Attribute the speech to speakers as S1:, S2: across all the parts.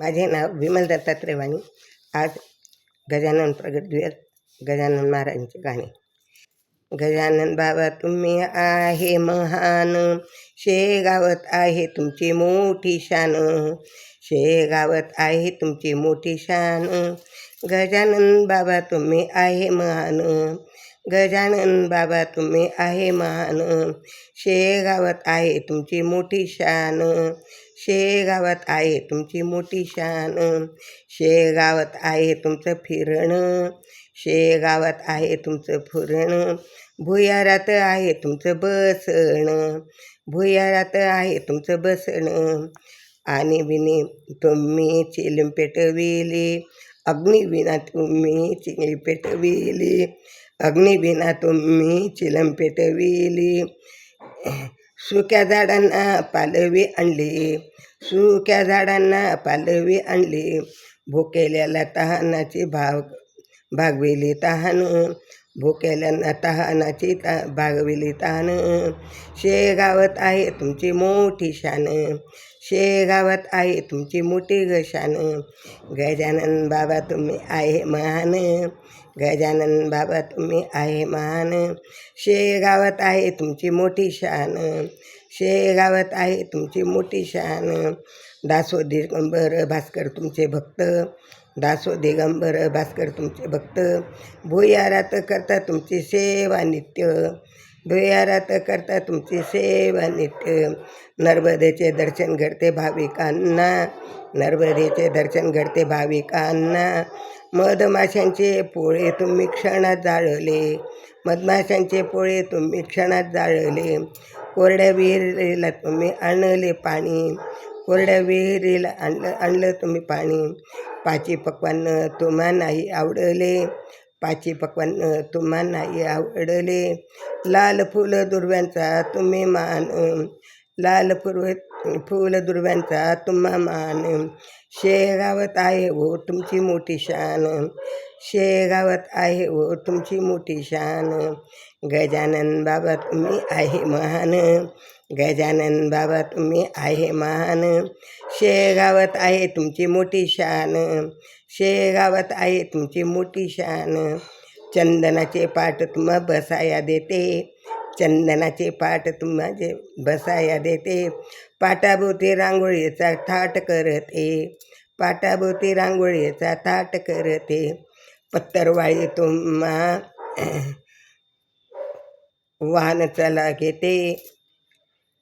S1: माझे नाव विमल दत्तात्रय वाणी आज गजानन प्रगट द्वेत गजानन महाराजांचे गाणे. गजानन बाबा तुम्ही आहे महान. शेगावत आहे तुमची मोठी शान. शेगावत आहे तुमची मोठी शान. गजानन बाबा तुम्ही आहे महान. गजानन बाबा तुम्ही आहे महान. शेगावत आहे तुमची मोठी शान. शेगावात आहे तुमची मोठी शान. शेगावात आहे तुमचं फिरणं. शेगावात आहे तुमचं फुरणं. भुयारात आहे तुमचं बसणं. भुयारात आहे तुमचं बसणं. आणि विनी तुम्ही चिलम पेटविली अग्निविना तुम्ही चिली पेटविली अग्निविना तुम्ही चिलम पेटविली सुक्या झाडांना पालवी आणली. सुक्या झाडांना पालवी आणली. भुकेल्याला तहानाची भाव भागविली तहान. भुकेल्यांना तहानाची ता भागविली तहान. शेगावात आहे तुमची मोठी शान. शेगावात आहे तुमची मोठी गशान गजानन बाबा तुम्ही आहे महान. गजानन बाबा तुम्ही आहे महान. शेगावात आहे तुमची मोठी शान. शेगावात आहे तुमची मोठी शान. दासो दिगंबर भास्कर तुमचे भक्त. दासो दिगंबर भास्कर तुमचे भक्त. भुयारात करता तुमची सेवा नित्य. भुयारात करता तुमची सेवा नित्य. नर्मदेचे दर्शन घडते भाविकांना. नर्मदेचे दर्शन घडते भाविकांना. मधमाशांचे पोळे तुम्ही क्षणात जाळले. मधमाशांचे पोळे तुम्ही क्षणात जाळले. कोरड्या विहिरीला तुम्ही आणले पाणी. कोरड्या विहिरीला आणलं आणलं तुम्ही पाणी. पाची पक्वान तुम्हा नाही आवडले. पाची पक्वान तुम्हा नाही आवडले. लाल फुलं दुर्व्यांचा तुम्ही मान. लाल फुल फुल दुर्व्यांचा तुम्हा मान. शेगावत आहे हो तुमची मोठी शान. शेगावत आहे हो तुमची मोठी शान. गजानन बाबा तुम्ही आहे महान. गजानन बाबा तुम्ही आहे महान. शेगावत आहे तुमची मोठी शान. शेगावत आहे तुमची मोठी शान. चंदनाचे पाठ तुम्हा बसाया देते. चंदनाचे पाठ तुम्हा जे बसाया देते. पाटाभोवती रांगोळीचा थाट करते. पाटाभोवती रांगोळीचा थाट करते. पत्तरवाळी तुम्हा वाहन चला घेते.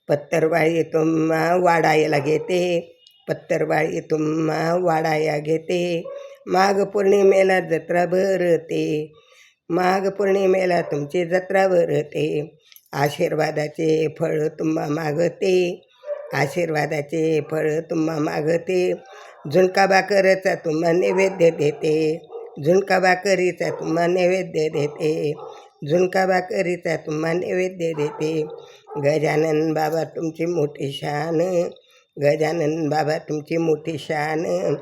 S1: पत्तरवाळी तुम्हा वाडायला घेते. पत्तरवाळी तुम्हा वाडाया घेते. माघ पौर्णिमेला जत्रा भरते. माघ पौर्णिमेला तुमची जत्रा भरते. आशीर्वादाचे फळ तुम्हा मागते. आशीर्वादाचे फळ तुम्हा मागते. झुणका भाकरचा तुम्हा नैवेद्य देते. झुणका भाकरीचा तुम्हा नैवेद्य देते. झुणका भाकरीचा तुम्हा नैवेद्य देते. गजानन बाबा तुमची मोठी शान. गजानन बाबा तुमची मोठी शान.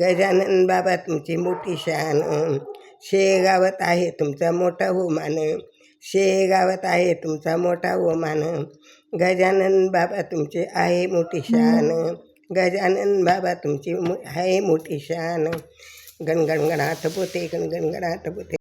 S1: गजानन बाबा तुमची मोठी शान. शेगावात आहे तुमचा मोठा होमान. शेगावात आहे तुमचा मोठा होमान. गजानन बाबा तुमची आहे मोठी शान. गजानन बाबा तुमची मो आहे मोठी शान. गणगणगणात पोते गणगणगणात पोते.